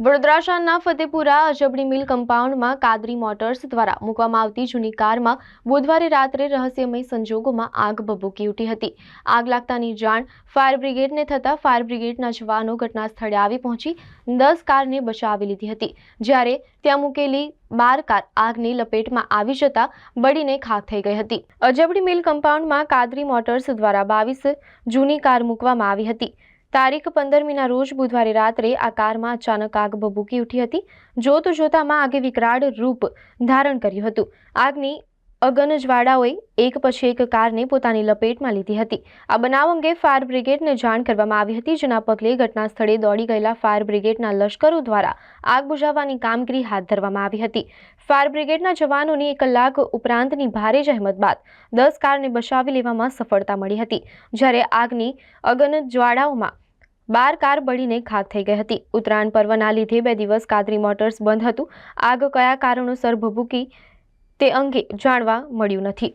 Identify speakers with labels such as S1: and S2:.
S1: વડોદરા શહેરના ફતેપુરા અજબડી મિલ કમ્પાઉન્ડમાં કાદરી મોટર્સ દ્વારા મૂકવામાં આવતી જૂની કારમાં બુધવારે રાત્રે રહસ્યમય સંજોગોમાં આગ ભભૂકી ઉઠી હતી. આગ લાગતાની જાણ ફાયર બ્રિગેડને થતાં ફાયર બ્રિગેડના જવાનો ઘટના સ્થળે આવી પહોંચી દસ કારને બચાવી લીધી હતી. જ્યારે ત્યાં મૂકેલી બાર કાર આગની લપેટમાં આવી જતા બળીને ખાખ થઈ ગઈ હતી. અજબડી મિલ કમ્પાઉન્ડમાં કાદરી મોટર્સ દ્વારા બાવીસ જૂની કાર મૂકવામાં આવી હતી. તારીખ પંદરમીના રોજ બુધવારે રાત્રે આ કારમાં અચાનક આગ ભભૂકી ઉઠી હતી. જોત જોતામાં આગે વિકરાળ રૂપ ધારણ કર્યું હતું. આગની અગનજવાળાઓએ એક પછી એક કારને પોતાની લપેટમાં લીધી હતી. આ બનાવ અંગે ફાયર બ્રિગેડને જાણ કરવામાં આવી હતી, જેના પગલે ઘટના સ્થળે દોડી ગયેલા ફાયર બ્રિગેડના લશ્કરો દ્વારા આગ બુઝાવવાની કામગીરી હાથ ધરવામાં આવી હતી. ફાયર બ્રિગેડના જવાનોની એક કલાક ઉપરાંતની ભારે જહેમત બાદ દસ કારને બચાવી લેવામાં સફળતા મળી હતી. જ્યારે આગની અગન જ્વાળાઓમાં બાર કાર બળીને ખાક થઈ ગઈ હતી. ઉત્તરાયણ પર્વના લીધે બે દિવસ કાદરી મોટર્સ બંધ હતું. આગ કયા કારણોસર ભભૂકી તે અંગે જાણવા મળ્યું નથી.